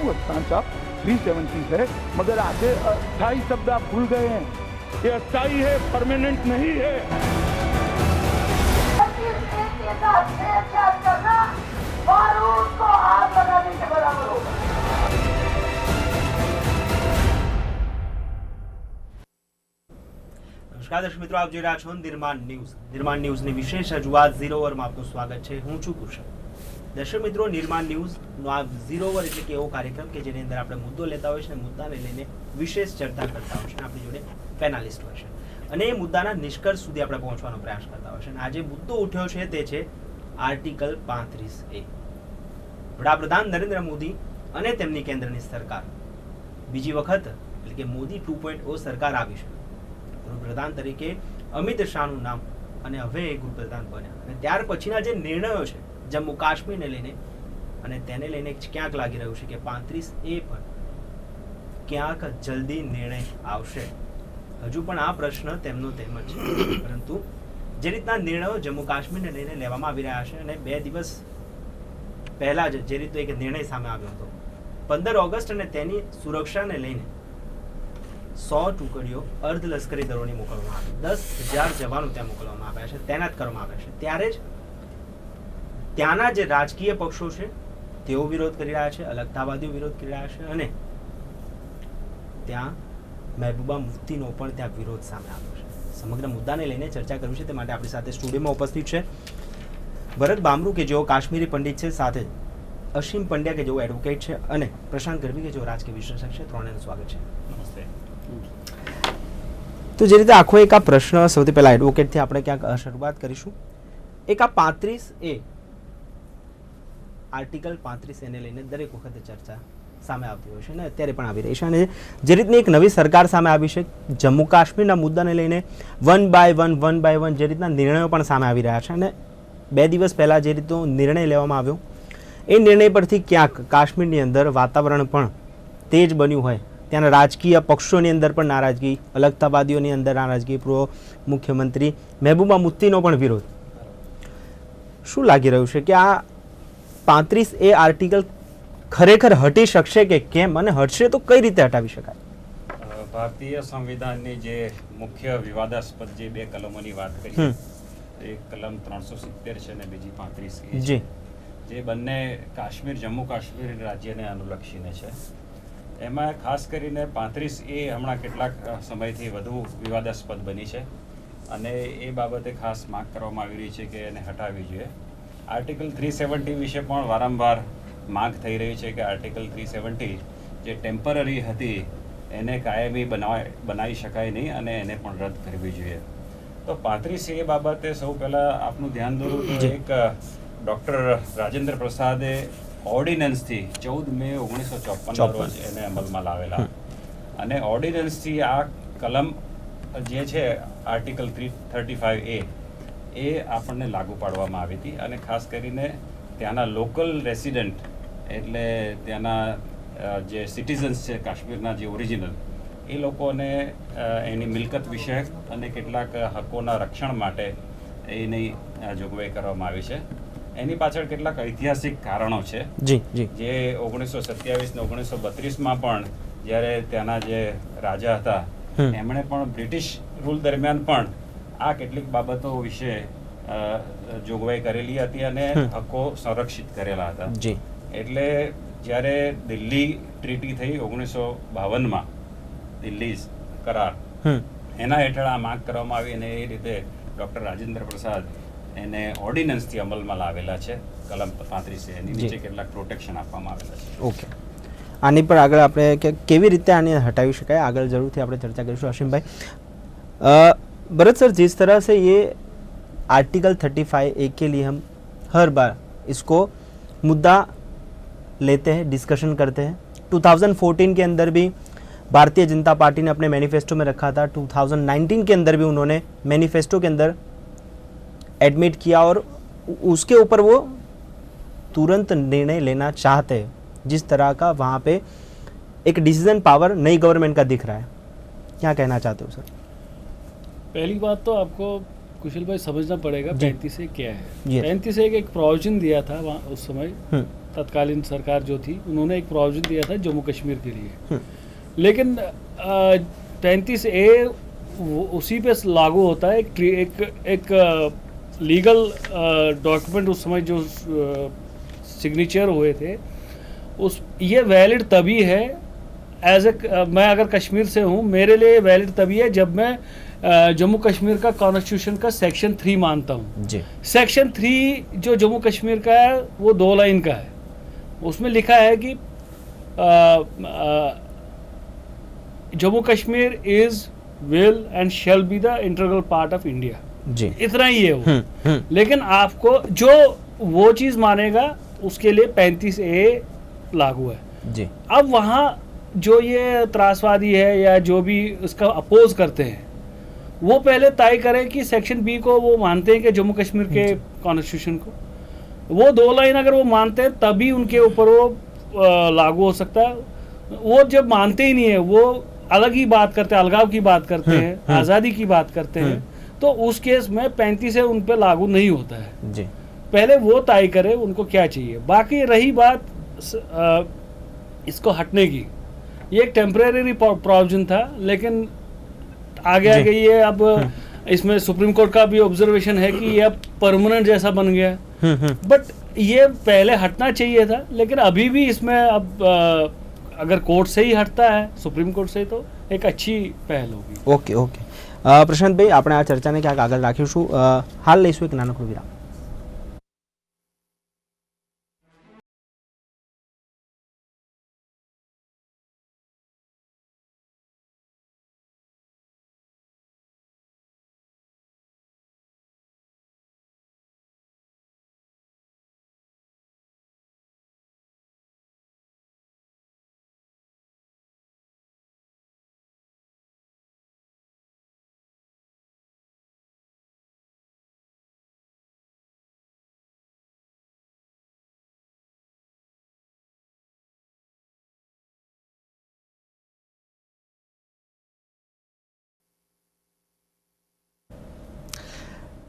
हूँ अस्थान साहब थ्री सेवेंटी है मगर आगे अस्थाई शब्द आप भूल गए हैं ये अस्थाई है परमानेंट नहीं है के साथ छेड़छाड़ करना बारूद को आग लगाने के बराबर होगा નમસ્કાર દર્શક મિત્રો આપ જોઈ રહ્યા છો નિર્માણ ન્યૂઝ નિર્માણ ન્યૂઝની વિશેષ રજૂઆત ઝીરો ઓવરમાં આપનું સ્વાગત છે હું છું કુશલ દર્શક મિત્રો, નિર્માણ ન્યૂઝનો આ ઝીરો ઓવર એટલે કે એવો કાર્યક્રમ કે જેની અંદર આપણે મુદ્દો લેતા હોય છે અને મુદ્દાને લઈને વિશેષ ચર્ચા કરતા હોય છે આપણી જોડે પેનાલિસ્ટ હોય છે. અને એ મુદ્દાના નિષ્કર્ષ સુધી આપણે પહોંચવાનો પ્રયાસ કરતા હોય છે અને આજે મુદ્દો ઉઠ્યો છે તે છે આર્ટિકલ પાંત્રીસ એ. વડાપ્રધાન નરેન્દ્ર મોદી અને તેમની કેન્દ્રની સરકાર. બીજી વખત એટલે કે મોદી ટુ પોઈન્ટ ઓ સરકાર આવી છે. ગૃહપ્રધાન તરીકે અમિત શાહનું નામ અને હવે એ ગૃહપ્રધાન બન્યા. અને ત્યાર પછીના જે નિર્ણયો છે જમ્મુ કાશ્મીરને લઈને અને તેને લઈને ક્યાંક લાગી રહ્યું છે કે પાંત્રીસ એ પર ક્યાંક જલ્દી નિર્ણય આવશે. હજુ પણ આ પ્રશ્ન તેમનો તેમ જ છે. પરંતુ જે રીતના નિર્ણયો જમ્મુ કાશ્મીરને લઈને લેવામાં આવી રહ્યા છે અને બે દિવસ પહેલા જ જે રીતનો એક નિર્ણય સામે આવ્યો હતો. પંદર ઓગસ્ટ અને તેની સુરક્ષાને લઈને સો ટુકડીઓ અર્ધ લશ્કરી દળોની મોકલવામાં આવી. દસ હજાર જવાનો ત્યાં મોકલવામાં આવ્યા છે, તૈનાત કરવામાં આવ્યા છે. ત્યારે જ ત્યાંના જે રાજકીય પક્ષો છે તેઓ વિરોધ કરી રહ્યા છે અલગતાવાદીઓ વિરોધ કરી રહ્યા છે અને ત્યાં મહેબૂબા મુફ્તીનો પણ ત્યાં વિરોધ સામે આવ્યો છે. સમગ્ર મુદ્દાને લઈને ચર્ચા કરવી છે તે માટે આપણી સાથે સ્ટુડિયોમાં ઉપસ્થિત છે ભરત બામરૂ કે જેઓ કાશ્મીરી પંડિત છે સાથે અસીમ પંડ્યા કે જેઓ એડવોકેટ છે અને પ્રશાંત ગરવી કે જેઓ રાજકીય વિશ્લેષક છે ત્રણેયનું સ્વાગત છે. નમસ્તે. તો જે રીતે આખો એક આ પ્રશ્ન સૌથી પહેલા એડવોકેટથી આપણે ક્યાંક શરૂઆત કરીશું. એક આ પાંત્રીસ એ આર્ટિકલ પાંત્રીસ એને લઈને દરેક વખતે ચર્ચા સામે આવતી હોય છે અને અત્યારે પણ આવી રહી છે. અને જે રીતની એક નવી સરકાર સામે આવી છે, જમ્મુ કાશ્મીરના મુદ્દાને લઈને one by one one by one જે રીતના નિર્ણયો પણ સામે આવી રહ્યા છે અને બે દિવસ પહેલાં જે રીતનો નિર્ણય લેવામાં આવ્યો, એ નિર્ણય પરથી ક્યાંક કાશ્મીરની અંદર વાતાવરણ પણ તેજ બન્યું હોય. ત્યાંના રાજકીય પક્ષોની અંદર પણ નારાજગી, અલગતાવાદીઓની અંદર નારાજગી, પૂર્વ મુખ્યમંત્રી મહેબૂબા મુફ્તીનો પણ વિરોધ. શું લાગી રહ્યું છે કે આ પાંત્રીસ એ આર્ટિકલ ખરેખર હટી શકશે કે કેમ અને હટશે તો કઈ રીતે હટાવી શકાય? ભારતીય સંવિધાનની જે મુખ્ય વિવાદાસ્પદ જે બે કલમોની વાત કરી. એક કલમ ત્રણસો સિત્તેર છે અને બીજી પાંત્રીસ એ જી. જે બંને કાશ્મીર જમ્મુ કાશ્મીર રાજ્યને અનુલક્ષીને છે. એમાં ખાસ કરીને પાંત્રીસ એ હમણાં કેટલાક સમયથી વધુ વિવાદાસ્પદ બની છે. અને એ બાબતે ખાસ માંગ કરવામાં આવી રહી છે કે એને હટાવવી જોઈએ. આર્ટિકલ થ્રી સેવન્ટી વિશે પણ વારંવાર માંગ થઈ રહી છે કે આર્ટિકલ થ્રી સેવન્ટી જે ટેમ્પરરી હતી એને કાયમી બનાવાય બનાવી શકાય નહીં અને એને પણ રદ કરવી જોઈએ. તો પાંત્રીસ એ બાબતે સૌ પહેલાં આપનું ધ્યાન દોરું તો એક ડૉક્ટર રાજેન્દ્ર પ્રસાદે ઓર્ડિનન્સથી ચૌદ મે ઓગણીસો ચોપન ચોપન. રોજ એને અમલમાં લાવેલા. અને ઓર્ડિનન્સથી આ કલમ જે છે article three thirty five A એ આપણને લાગુ પાડવામાં આવી હતી અને ખાસ કરીને ત્યાંના લોકલ રેસિડન્ટ એટલે ત્યાંના જે સિટીઝન્સ છે કાશ્મીરના જે ઓરિજિનલ એ લોકોને એની મિલકત વિષયક અને કેટલાક હકોના રક્ષણ માટે એની જોગવાઈ કરવામાં આવી છે. એની પાછળ કેટલાક ઐતિહાસિક કારણો છે. જી ઓગણીસો સત્યાવીસ ને ઓગણીસો બત્રીસમાં પણ જ્યારે ત્યાંના જે રાજા હતા એમણે પણ બ્રિટિશ રૂલ દરમિયાન પણ આ કેટલીક બાબતો વિશે જોગવાઈ કરેલી હતી અને હકો સંરક્ષિત કરેલા હતા. એટલે જ્યારે દિલ્હી ટ્રીટી થઈ ઓગણીસો બાવનમાં દિલ્હી કરાર એના હેઠળ આ માંગ કરવામાં આવી અને એ રીતે ડૉક્ટર રાજેન્દ્ર પ્રસાદ એને ઓર્ડિનન્સથી અમલમાં લાવેલા છે. કલમ પાંત્રીસ એની નીચે કેટલાક પ્રોટેક્શન આપવામાં આવેલા છે. ઓકે. આની પર આગળ આપણે કેવી રીતે આને હટાવી શકાય? આગળ જરૂરથી આપણે ચર્ચા કરીશું. અશીમભાઈ भरत सर, जिस तरह से ये आर्टिकल 35 ए के लिए हम हर बार इसको मुद्दा लेते हैं डिस्कशन करते हैं। 2014 के अंदर भी भारतीय जनता पार्टी ने अपने मैनिफेस्टो में रखा था। 2019 के अंदर भी उन्होंने मैनिफेस्टो के अंदर एडमिट किया और उसके ऊपर वो तुरंत निर्णय लेना चाहते हैं। जिस तरह का वहाँ पे एक डिसीज़न पावर नई गवर्नमेंट का दिख रहा है। क्या कहना चाहते हो, सर? पहली बात तो आपको कुशल भाई समझना पड़ेगा पैंतीस ए क्या है। पैंतीस एक एक प्रोविज़न दिया था वहाँ उस समय। हम्म, तत्कालीन सरकार जो थी उन्होंने एक प्रोविज़न दिया था जम्मू कश्मीर के लिए। लेकिन पैंतीस ए उसी पे लागू होता है एक एक, एक लीगल डॉक्यूमेंट उस समय जो सिग्नेचर हुए थे उस ये वैलिड तभी है एज ए मैं अगर कश्मीर से हूँ मेरे लिए वैलिड तभी है जब मैं जम्मू कश्मीर का कॉन्स्टिट्यूशन का सेक्शन थ्री मानता हूँ। सेक्शन थ्री जो जम्मू कश्मीर का है वो दो लाइन का है। उसमें लिखा है कि Jammu Kashmir is will and shall be the integral part of India ji. इतना ही है वो। हम्म हम्म। लेकिन आपको जो वो चीज़ मानेगा उसके लिए पैंतीस ए लागू है। जी। अब वहाँ जो ये त्रासवादी है या जो भी उसका अपोज करते हैं वो पहले तय करें कि सेक्शन बी को वो मानते हैं कि जम्मू कश्मीर के कॉन्स्टिट्यूशन को। वो दो लाइन अगर वो मानते हैं तभी उनके ऊपर वो लागू हो सकता है। वो जब मानते ही नहीं है वो अलग ही बात करते हैं अलगाव की बात करते हैं आज़ादी की बात करते हैं। तो उस केस में पैंतीस है उन पर लागू नहीं होता है। जी। पहले वो तय करे उनको क्या चाहिए। बाकी रही बात स- इसको हटने की। ये एक टेम्परेरी प्रोविज़न था लेकिन आगे जी। आगे ये अब इसमें सुप्रीम कोर्ट का भी ऑब्जर्वेशन है कि ये अब परमानेंट जैसा बन गया हम्म हम्म बट ये पहले हटना चाहिए था लेकिन अभी भी इसमें अब अ, अगर कोर्ट से ही हटता है सुप्रीम कोर्ट से तो एक अच्छी पहल होगी ઓકે ઓકે અ, પ્રશાંતભાઈ આપણે આ ચર્ચાને ક્યાંક આગળ રાખીશું અ, હાલ લઈશું એક નાનકડું વિરામ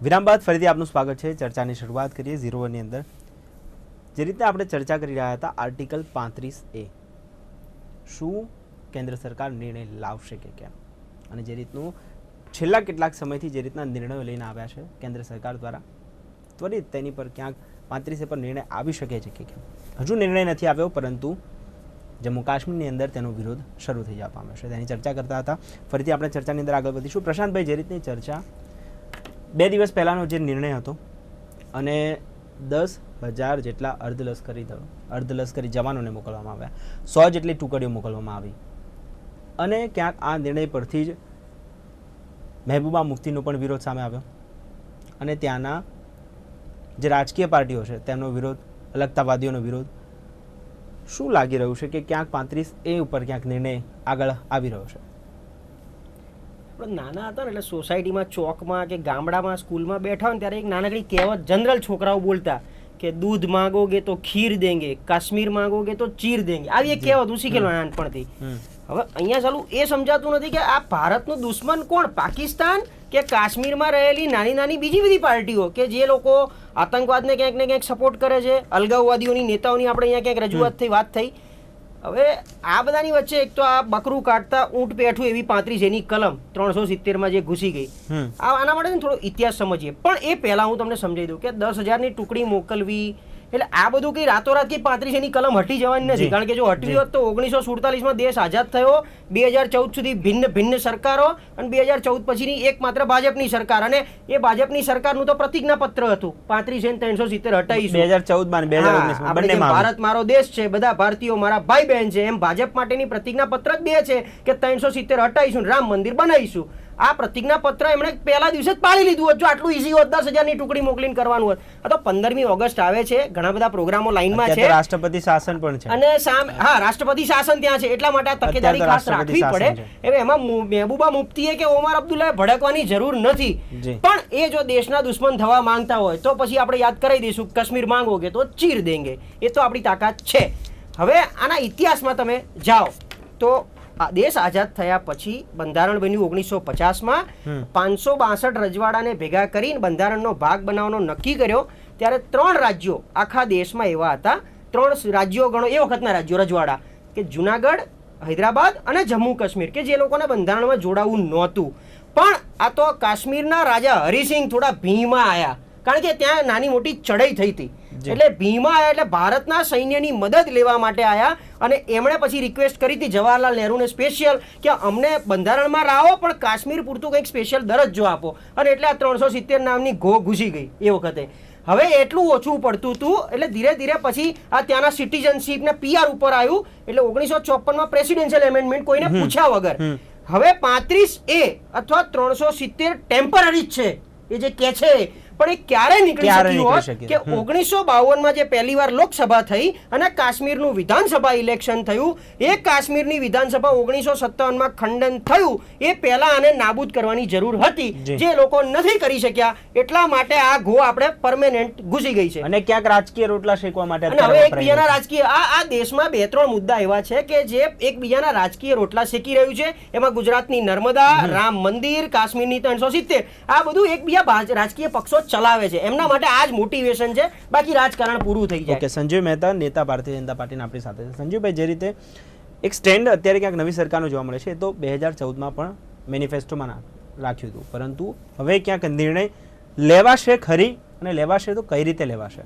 વિરામ બાદ ફરીથી આપનું સ્વાગત છે. ચર્ચાની શરૂઆત કરીએ ઝીરો વનની અંદર. જે રીતે આપણે ચર્ચા કરી રહ્યા હતા આર્ટિકલ પાંત્રીસ એ. શું કેન્દ્ર સરકાર નિર્ણય લાવશે કે કેમ? અને જે રીતનું છેલ્લા કેટલાક સમયથી જે રીતના નિર્ણયો લઈને આવ્યા છે કેન્દ્ર સરકાર દ્વારા, ત્વરિત તેની પર ક્યાંક પાંત્રીસે પર નિર્ણય આવી શકે છે કે કેમ? હજુ નિર્ણય નથી આવ્યો, પરંતુ જમ્મુ કાશ્મીરની અંદર તેનો વિરોધ શરૂ થઈ જવા પામ્યો છે. તેની ચર્ચા કરતા હતા. ફરીથી આપણે ચર્ચાની અંદર આગળ વધીશું. પ્રશાંતભાઈ, જે રીતની ચર્ચા બે દિવસ પહેલાંનો જે નિર્ણય હતો અને દસ હજાર જેટલા અર્ધલશ્કરી દળો, અર્ધલશ્કરી જવાનોને મોકલવામાં આવ્યા. સો જેટલી ટુકડીઓ મોકલવામાં આવી. અને ક્યાંક આ નિર્ણય પરથી જ મહેબૂબા મુફ્તીનો પણ વિરોધ સામે આવ્યો. અને ત્યાંના જે રાજકીય પાર્ટીઓ છે, તેમનો વિરોધ, અલગતાવાદીઓનો વિરોધ, શું લાગી રહ્યું છે કે ક્યાંક પાંત્રીસ એ ઉપર ક્યાંક નિર્ણય આગળ આવી રહ્યો છે? આપણે નાના હતા ને એટલે સોસાયટીમાં ચોકમાં કે ગામડામાં સ્કૂલમાં બેઠા હોય ને ત્યારે એક નાનકડી કહેવત જનરલ છોકરાઓ બોલતા કે દૂધ માગોગે તો ખીર દેંગે કાશ્મીર માગોગે તો ચીર દેંગે. આવી એક કહેવત હું શીખેલો નાનપણથી. હવે અહીંયા ચાલુ એ સમજાતું નથી કે આ ભારતનો દુશ્મન કોણ? પાકિસ્તાન કે કાશ્મીરમાં રહેલી નાની નાની બીજી બધી પાર્ટીઓ કે જે લોકો આતંકવાદને ક્યાંક ને ક્યાંક સપોર્ટ કરે છે? અલગાવવાદીઓની નેતાઓની આપણે અહીંયા ક્યાંક રજૂઆત થઈ વાત થઈ. હવે આ બધાની વચ્ચે એક તો આ બકરું કાઢતા ઊંટ પેઠું એવી પાંત્રીસ એની કલમ ત્રણસો સિત્તેરમાં જે ઘૂસી ગઈ. આ આના માટે થોડો ઇતિહાસ સમજીએ પણ એ પહેલાં હું તમને સમજાવી દઉં કે દસ હજારની ટુકડી મોકલવી એટલે આ બધું કઈ રાતોરાત કે પાંત્રીસ એની કલમ હટી જવાની નથી. કારણ કે જો હટવી હોત તો ઓગણીસો સુડતાલીસમાં દેશ આઝાદ થયો. બે હજાર ચૌદ સુધી ભિન્ન ભિન્ન સરકારો અને બે હજાર ચૌદ પછીની એકમાત્ર ભાજપની સરકાર. અને એ ભાજપની સરકારનું તો પ્રતિજ્ઞાપત્ર હતું. પાંત્રીસ એન ત્રણસો સિત્તેર હટાવીશું બે હજાર ચૌદમાં બે હજાર ભારત મારો દેશ છે બધા ભારતીયો મારા ભાઈ બહેન છે એમ ભાજપ માટેની પ્રતિજ્ઞા પત્ર જ બે છે કે ત્રણસો સિત્તેર હટાવીશું રામ મંદિર બનાવીશું આ પ્રતિજ્ઞા પત્ર એમણે પહેલા દિવસે જ પાડી લીધું હોત. જો આટલું ઈઝી હોત દસ હજારની ટુકડી મોકલીને કરવાનું હોત. આ તો પંદરમી ઓગસ્ટ આવે છે. ઘણા બધા પ્રોગ્રામો લાઈનમાં છે. રાષ્ટ્રપતિ શાસન પણ છે. અને સામે હા રાષ્ટ્રપતિ શાસન ત્યાં છે. એટલા માટે આ તકેદારી ખાસ રાખવી પડે. હવે એમાં મહેબૂબા મુફ્તીએ કે ઓમર અબ્દુલ્લાએ ભડકવાની જરૂર નથી. પણ એ જો દેશના દુશ્મન થવા માંગતા હોય તો પછી આપણે યાદ કરાવી દઈશું કશ્મીર માંગોગે તો ચીર દેંગે. એ તો આપણી તાકાત છે. હવે આના ઇતિહાસમાં તમે જાઓ. તો દેશ આઝાદ થયા પછી બંધારણ બન્યું ઓગણીસો પચાસમાં પાંચસો બાસઠ રજવાડાને ભેગા કરીને બંધારણનો ભાગ બનાવવાનો નક્કી કર્યો. ત્યારે ત્રણ રાજ્યો આખા દેશમાં એવા હતા. ત્રણ રાજ્યો ગણો એ વખતના રાજ્યો રજવાડા. કે જુનાગઢ હૈદરાબાદ અને જમ્મુ કાશ્મીર કે જે લોકોને બંધારણમાં જોડાવું નહોતું. પણ આ તો કાશ્મીરના રાજા હરિસિંહ થોડા ભીમાં આવ્યા કારણ કે ત્યાં નાની મોટી ચડાઈ થઈ હતી. એટલે ભીમાં એટલે ભારતના સૈન્યની મદદ લેવા માટે આવ્યા અને એમણે પછી રિક્વેસ્ટ કરી હતી જવાહરલાલ નહેરુને સ્પેશિયલ કે અમને બંધારણમાં રાહો પણ કાશ્મીર પૂરતું કંઈક સ્પેશિયલ દરજ્જો આપો. અને એટલે આ ત્રણસો સિત્તેર નામની ઘો ઘૂસી ગઈ એ વખતે. હવે એટલું ઓછું પડતું હતું એટલે ધીરે ધીરે પછી આ ત્યાંના સિટીઝનશીપ ને પીઆર ઉપર આવ્યું એટલે ઓગણીસો ચોપનમાં પ્રેસિડેન્શિયલ એમેન્ડમેન્ટ કોઈને પૂછ્યા વગર. હવે પાંત્રીસ એ અથવા ત્રણસો સિત્તેર ટેમ્પરરી જ છે. એ જે કે છે પણ એ ક્યારે નીકળી શક્યું હોત કે. ઓગણીસો બાવનમાં જે પહેલી વાર લોકસભા થઈ અને કાશ્મીરનું વિધાનસભા ઇલેક્શન થયું એ કાશ્મીરની વિધાનસભા ઓગણીસો સત્તાવનમાં ખંડન થયું એ પહેલા આને નાબૂદ કરવાની જરૂર હતી. જે. લોકો નથી કરી શક્યા એટલા માટે આ ઘો આપણે પરમેનન્ટ ઘૂસી ગઈ છે. અને ક્યાંક રાજકીય રોટલા શેકવા માટે અને હવે એકબીજાના રાજકીય આ આ દેશમાં બે ત્રણ મુદ્દા એવા છે કે જે એકબીજાના રાજકીય રોટલા શેકી રહ્યું છે. એમાં ગુજરાતની નર્મદા રામ મંદિર કાશ્મીરની ત્રણસો સિત્તેર. આ બધું એકબીજા રાજકીય પક્ષો ચલાવે છે. એમના માટે આ જ મોટિવેશન છે. બાકી રાજકારણ પૂરું થઈ જાય. ઓકે સંજય મહેતા નેતા ભારતીય જનતા પાર્ટીના આપણી સાથે છે. સંજયભાઈ જે રીતે એક સ્ટેન્ડ અત્યારે ક્યાંક નવી સરકારનું જોવા મળે છે એ તો બે હજાર ચૌદમાં પણ મેનિફેસ્ટોમાં રાખ્યું હતું. પરંતુ હવે ક્યાંક નિર્ણય લેવાશે ખરી અને લેવાશે તો કઈ રીતે લેવાશે?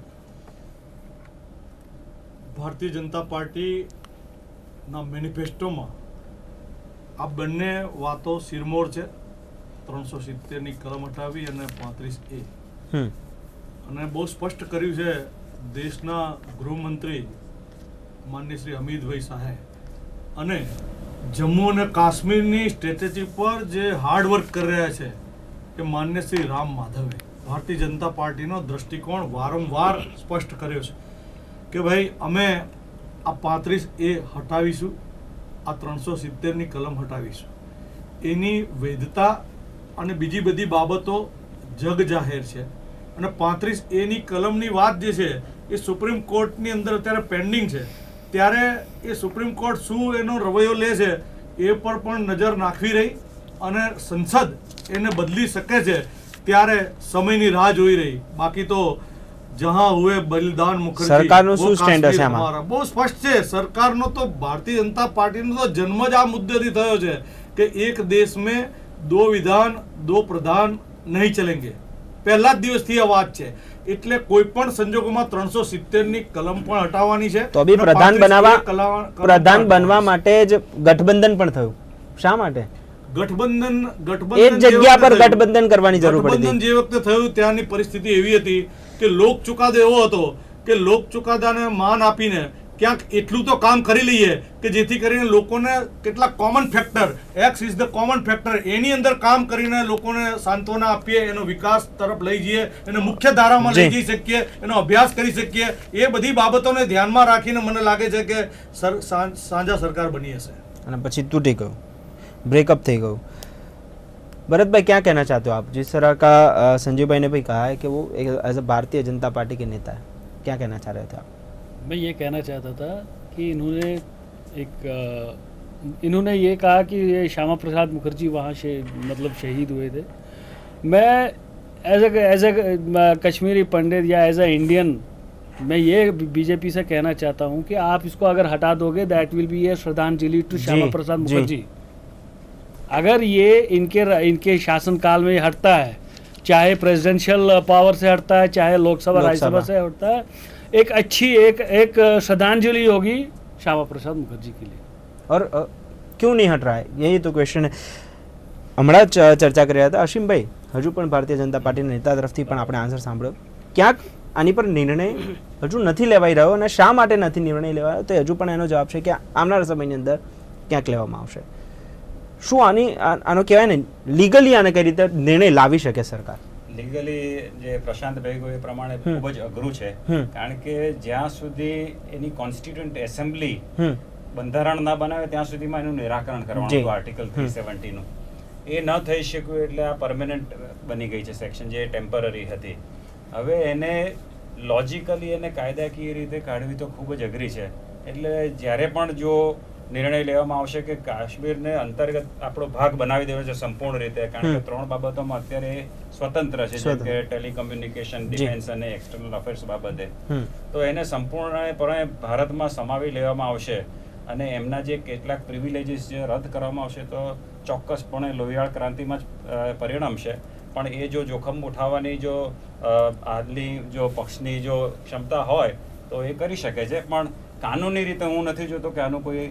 ભારતીય જનતા પાર્ટીના મેનિફેસ્ટોમાં આ બંને વાતો સિરમોર છે. ત્રણસો સિત્તેરની કલમ હટાવી અને પાંત્રીસ એ. અને બહુ સ્પષ્ટ કર્યું છે દેશના ગૃહમંત્રી માન્ય શ્રી અમિતભાઈ શાહે. અને જમ્મુ અને કાશ્મીરની સ્ટ્રેટેજી પર જે હાર્ડ વર્ક કરી રહ્યા છે એ માન્ય શ્રી રામ માધવે, ભારતીય જનતા પાર્ટીનો દ્રષ્ટિકોણ વારંવાર સ્પષ્ટ કર્યો છે કે ભાઈ, અમે આ પાંત્રીસ એ હટાવીશું, આ ત્રણસો સિત્તેરની કલમ હટાવીશું. એની વૈધતા અને બીજી બધી બાબતો જગ જાહેર છે. અને પાંત્રીસ એની કલમની વાત જે છે એ સુપ્રીમ કોર્ટની અંદર અત્યારે પેન્ડિંગ છે. ત્યારે એ સુપ્રીમ કોર્ટ શું એનો રવૈયો લે છે એ પર પણ નજર નાખવી રહી અને સંસદ એને બદલી શકે છે ત્યારે સમયની રાહ જોઈ રહી. બાકી તો જહાં હુએ બલિદાન મુખર્જી સરકારનું શું સ્ટેન્ડ હશે આમાં? બહુ સ્પષ્ટ છે સરકારનો તો ભારતીય જનતા પાર્ટીનો તો જન્મ જ આ મુદ્દેથી થયો છે કે એક દેશ મેં દો વિધાન દો પ્રધાન નહીં ચલેંગે. પહેલા જ દિવસથી આ વાત છે. એટલે કોઈ પણ સંજોગોમાં ત્રણસો ની કલમ પણ હટાવવાની છે તો બી પ્રધાન બનાવવા પ્રધાન બનવા માટે જ ગઠબંધન પણ થયું. શા માટે? ગઠબંધન ગઠબંધન એક જગ્યા પર ગઠબંધન કરવાની જરૂર પડી ગઠબંધન જે વખતે થયું ત્યાંની પરિસ્થિતિ એવી હતી કે લોક ચુકાદો એવો હતો કે લોક ચુકાદાને માન આપીને ક્યાંક એટલું તો કામ કરી લઈએ કે જેથી કરીને લોકોને કેટલાક common factor x is the common factor એની અંદર કામ કરીને લોકોને સાંત્વના આપીએ એનો વિકાસ તરફ લઈ જઈએ એને મુખ્ય ધારામાં લઈ જી. જઈ શકીએ એનો અભ્યાસ કરી શકીએ એ બધી બાબતોને ધ્યાનમાં રાખીને મને લાગે છે કે સર- સાં- સાંજા સરકાર બની હશે અને પછી તૂટી ગયું ब्रेकअप થઈ ગયું भरत भाई क्या कहना चाहते हो आप जिस तरह का अ, संजय भाई ने भी कहा है कि वो as a Bharatiya Janata party के नेता है क्या कहना चाह रहे थे आप मैं ये कहना चाहता था कि इन्होंने एक इन्होंने ये कहा कि ये श्यामा प्रसाद मुखर्जी वहाँ से मतलब शहीद हुए थे। मैं as a as a Kashmiri Pandit या एज ए इंडियन मैं ये बीजेपी से कहना चाहता हूँ कि आप इसको अगर हटा दोगे दैट विल बी ए श्रद्धांजलि टू श्यामा प्रसाद मुखर्जी। अगर ये इनके इनके शासनकाल में हटता है चाहे प्रेसिडेंशियल पावर से हटता है चाहे लोकसभा लोकसभा। राज्यसभा से हटता है एक अच्छी एक एक श्रद्धांजलि होगी श्यामा प्रसाद मुखर्जी के लिए और अ, क्यों नहीं हट रहा है यही तो क्वेश्चन है હમણાં જ અ, ચર્ચા કરી રહ્યા હતા અસીમભાઈ હજુ પણ ભારતીય જનતા પાર્ટીના નેતા તરફથી પણ આપણે આન્સર સાંભળ્યો ક્યાંક આની પર નિર્ણય હજુ નથી લેવાઈ રહ્યો અને શા માટે નથી નિર્ણય લેવાયો તો હજુ પણ એનો જવાબ છે કે આવનારા સમયની અંદર ક્યાંક લેવામાં આવશે શું આની આ- આનો કહેવાય ને લીગલી આને કઈ રીતે નિર્ણય લાવી શકે સરકાર લીગલી જે પ્રશાંતભાઈ ગયો એ પ્રમાણે ખૂબ જ અઘરું છે. કારણ કે જ્યાં સુધી એની કોન્સ્ટિટ્યુન્ટ એસેમ્બલી બંધારણ ના બનાવે ત્યાં સુધીમાં એનું નિરાકરણ કરવાનું હતું આર્ટિકલ થ્રી સેવન્ટીનું એ ન થઈ શક્યું એટલે આ પરમેનન્ટ બની ગઈ છે સેક્શન જે ટેમ્પરરી હતી. હવે એને લોજિકલી અને કાયદાકીય રીતે કાઢવી તો ખૂબ જ અઘરી છે. એટલે જ્યારે પણ જો નિર્ણય લેવામાં આવશે કે કાશ્મીરને અંતર્ગત આપણો ભાગ બનાવી દેવો છે સંપૂર્ણ રીતે કારણ કે ત્રણ બાબતોમાં અત્યારે સ્વતંત્ર છે જેમ કે ટેલિકમ્યુનિકેશન ડિફેન્સ અને એક્સટર્નલ અફેર્સ બાબતે. તો એને સંપૂર્ણપણે ભારતમાં સમાવી લેવામાં આવશે અને એમના જે કેટલાક પ્રિવિલેજીસ જે રદ કરવામાં આવશે તો ચોક્કસપણે લોહિયાળ ક્રાંતિમાં જ પરિણમશે પણ એ જો જોખમ ઉઠાવવાની જો આજની જો પક્ષની જો ક્ષમતા હોય તો એ કરી શકે છે. પણ કાનૂની રીતે હું નથી જોતો કે આનું કોઈ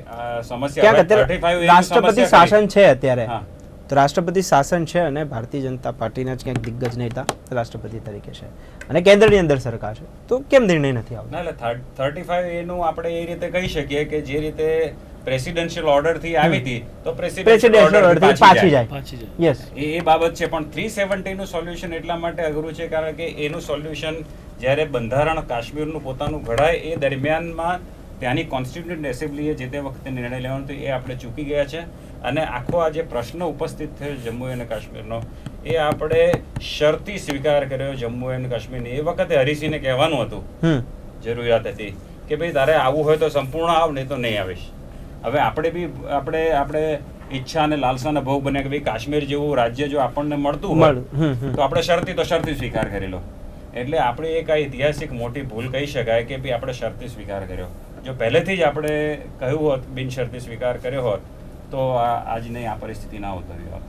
સમસ્યા ક્યાંક હોય. અત્યારે 35 એની રાષ્ટ્રપતિ શાસન છે અત્યારે. હા. તો રાષ્ટ્રપતિ શાસન છે અને ભારતીય જનતા પાર્ટીના જ ક્યાંક દિગ્ગજ નેતા રાષ્ટ્રપતિ તરીકે છે. અને કેન્દ્રની અંદર સરકાર છે. તો કેમ નિર્ણય નથી આવતો? ના એટલે થર્ટી ફાઈવ એનું આપણે એ રીતે કહી શકીએ કે જે રીતે પ્રેસિડેન્શિયલ ઓર્ડરથી આવી હતી તો પ્રેસિડેન્શિયલ ઓર્ડરથી પાછી જાય. પાછી જાય. યસ એ બાબત છે પણ થ્રી સેવન્ટીનું સોલ્યુશન એટલા માટે અઘરું છે કારણ કે એનું સોલ્યુશન જ્યારે બંધારણ કાશ્મીરનું પોતાનું ઘડાય એ દરમિયાનમાં ત્યાંની કોન્સ્ટિટ્યુન્ટ એસેમ્બલીએ જે તે વખતે નિર્ણય લેવાનો તો એ આપણે ચૂકી ગયા છે. અને આખો આ જે પ્રશ્ન ઉપસ્થિત થયો જમ્મુ અને કાશ્મીરનો એ આપણે શરતી સ્વીકાર કર્યો જમ્મુ અને કાશ્મીરની. એ વખતે હરિસિંહને કહેવાનું હતું જરૂરિયાત હતી કે ભાઈ તારે આવવું હોય તો સંપૂર્ણ આવ નહીં તો નહીં આવીશ. હવે આપણે બી આપણે આપણે ઈચ્છા અને લાલસાના ભોગ બન્યા કે ભાઈ કાશ્મીર જેવું રાજ્ય જો આપણને મળતું હોય. તો આપણે શરતી તો શરતી સ્વીકાર કરી લો. એટલે આપણે એક આ ઐતિહાસિક મોટી ભૂલ કહી શકાય કે ભાઈ આપણે શરતી સ્વીકાર કર્યો. જો પહેલેથી જ આપણે કહ્યું હોત બિનશરતી સ્વીકાર કર્યો હોત તો આ આજની આ પરિસ્થિતિ ના ઉદ્ભવી હોત.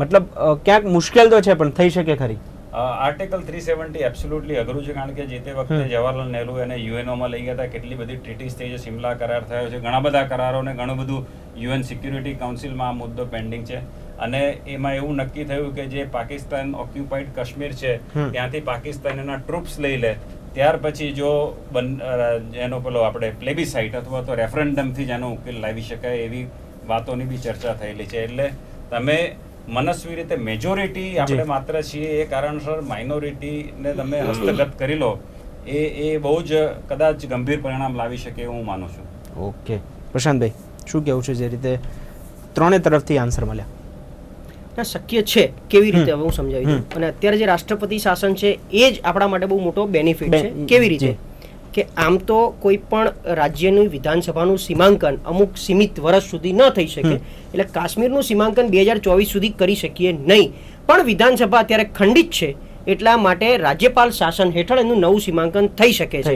મતલબ ક્યાંક મુશ્કેલ તો છે પણ થઈ શકે ખરી. આર્ટિકલ થ્રી સેવન્ટી એબ્સોલ્યુટલી અઘરું છે કારણ કે જે તે વખતે જવાહરલાલ નહેરુ એને યુએનઓમાં લઈ ગયા હતા. કેટલી બધી ટ્રીટીસ થઈ છે સિમલા કરાર થયો છે ઘણા બધા કરારો ને ઘણું બધું યુએન સિક્યુરિટી કાઉન્સિલમાં આ મુદ્દો પેન્ડિંગ છે. અને એમાં એવું નક્કી થયું કે જે પાકિસ્તાન ઓક્યુપાઈડ કાશ્મીર છે ત્યાંથી પાકિસ્તાન એના ટ્રુપ્સ લઈ લે. ત્યાર પછી જો બન એનો પેલો આપણે પ્લેબિસાઇટ અથવા તો રેફરન્ડમથી જ એનો ઉકેલ લાવી શકાય એવી વાતોની બી ચર્ચા થયેલી છે. એટલે તમે મનસ્વી રીતે મેજોરિટી આપણે માત્ર છીએ એ કારણસર માઇનોરિટીને તમે હસ્તગત કરી લો એ એ બહુ જ કદાચ ગંભીર પરિણામ લાવી શકે એવું હું માનું છું. ઓકે. પ્રશાંતભાઈ શું કહેવું છે જે રીતે ત્રણે તરફથી આન્સર મળ્યા? ના શક્ય છે કેવી રીતે હવે હું સમજાવી દઉં. અને અત્યારે જે રાષ્ટ્રપતિ શાસન છે એ જ આપણા માટે બહુ મોટો બેનિફિટ છે. કેવી રીતે? કે આમ તો કોઈ પણ રાજ્યનું વિધાનસભાનું સીમાંકન અમુક સીમિત વર્ષ સુધી ન થઈ શકે. એટલે કાશ્મીરનું સીમાંકન બે હજાર ચોવીસ સુધી કરી શકીએ નહીં. પણ વિધાનસભા અત્યારે ખંડિત છે. એટલા માટે રાજ્યપાલ શાસન હેઠળ એનું નવું સીમાંકન થઈ શકે છે.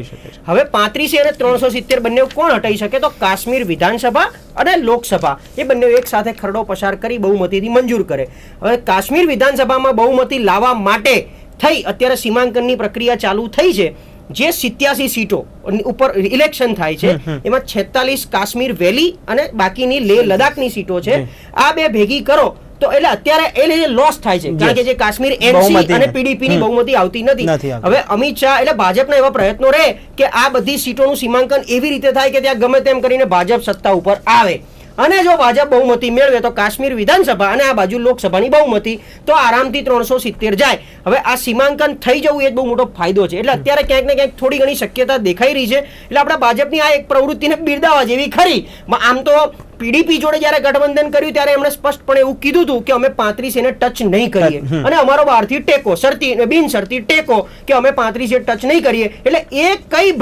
હવે પાંત્રીસે અને ત્રણસો સિત્તેર બંને કોણ હટાઈ શકે? તો કાશ્મીર વિધાનસભા અને લોકસભા. એ બંને એક સાથે ખરડો પસાર કરી બહુમતીથી મંજૂર કરે. હવે કાશ્મીર વિધાનસભામાં બહુમતી લાવવા માટે થઈ અત્યારે સીમાંકનની પ્રક્રિયા ચાલુ થઈ છે. જે સિત્યાસી સીટો ઉપર ઇલેક્શન થાય છે. એમાં છેતાલીસ કાશ્મીર વેલી અને બાકીની લેહ લદાખની સીટો છે. આ બે ભેગી કરો. તો એટલે અત્યારે એટલે લોસ થાય છે. કારણ કે જે કાશ્મીર એનસી અને. પીડીપી ની બહુમતી આવતી નથી. નથી હવે અમિત શાહ એટલે ભાજપના એવા પ્રયત્નો રહે કે આ બધી સીટોનું સીમાંકન એવી રીતે થાય કે ત્યાં ગમે તેમ કરીને ભાજપ સત્તા ઉપર આવે. અને જો ભાજપ બહુમતી મેળવે તો કાશ્મીર વિધાનસભા અને આ બાજુ લોકસભાની બહુમતી તો આરામથી ત્રણસો સિત્તેર જાય. હવે આ સીમાંકન થઈ જવું એ જ બહુ મોટો ફાયદો છે. એટલે અત્યારે ક્યાંક ને ક્યાંક થોડી ઘણી શક્યતા દેખાઈ રહી છે. એટલે આપણા ભાજપની આ એક પ્રવૃત્તિને બિરદાવા જેવી ખરી. આમ તો પીડીપી જોડે જ્યારે ગઠબંધન કર્યું ત્યારે એમણે સ્પષ્ટપણે એવું કીધું હતું કે અમે પાંત્રીસ એને ટચ નહીં કરીએ. અને અમારો બહારથી ટેકો શરતી બિનશરતી ટેકો કે અમે પાંત્રીસે ટચ નહીં કરીએ. એટલે એ કઈ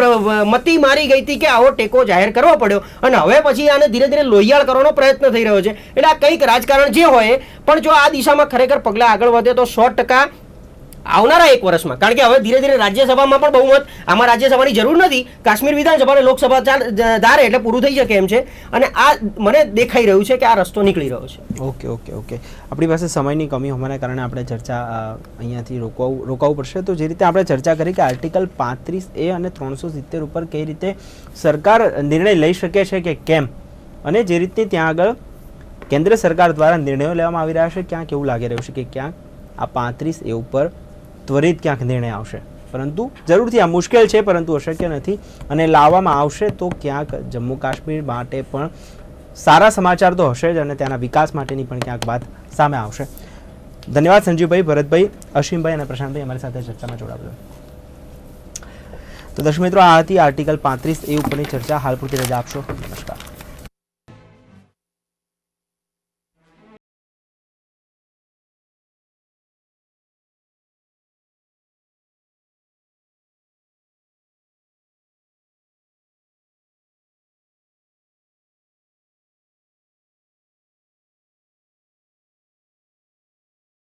મતી મારી ગઈ હતી કે આવો ટેકો જાહેર કરવો પડ્યો. અને હવે પછી આને ધીરે ધીરે લોહિયાળ કરવાનો પ્રયત્ન થઈ રહ્યો છે. એટલે આ કંઈક રાજકારણ જે હોય પણ જો આ દિશામાં ખરેખર પગલાં આગળ વધે તો સો ટકા આવનારા એક વર્ષમાં. કારણ કે હવે ધીરે ધીરે રાજ્યસભામાં પણ બહુમત આમાં રાજ્યસભાની જરૂર નથી. કાશ્મીર વિધાનસભા અને લોકસભા ધારે એટલે પૂરું થઈ શકે એમ છે. અને આ મને દેખાઈ રહ્યું છે કે આ રસ્તો નીકળી રહ્યો છે. Okay okay okay. આપણી પાસે સમયની કમી હોવાના કારણે આપણે ચર્ચા અહીંયાથી રોકવું રોકાવું પડશે. તો જે રીતે આપણે ચર્ચા કરી કે આર્ટિકલ પાંત્રીસ એ અને ત્રણસો સિત્તેર ઉપર કઈ રીતે સરકાર નિર્ણય લઈ શકે છે કે કેમ? અને જે રીતે ત્યાં આગળ કેન્દ્ર સરકાર દ્વારા નિર્ણયો લેવામાં આવી રહ્યા છે, ક્યાંક એવું લાગી રહ્યું છે કે ક્યાંક આ પાંત્રીસ એ ઉપર ત્વરિત ક્યાંક નિર્ણય આવશે. પરંતુ જરૂરથી આ મુશ્કેલ છે, પરંતુ અશક્ય નથી અને લાવવામાં આવશે તો ક્યાંક જમ્મુ કાશ્મીર માટે પણ સારા સમાચાર તો હશે જ અને ત્યાંના વિકાસ માટેની પણ ક્યાંક વાત સામે આવશે. ધન્યવાદ સંજીવભાઈ, ભરતભાઈ અશ્વિનભાઈ અને પ્રશાંતભાઈ અમારી સાથે ચર્ચામાં જોડાવ્યો તો દર્શક મિત્રો, આ હતી આર્ટિકલ પાંત્રીસ એ ઉપરની ચર્ચા. હાલ પૂરતી રજા આપશો.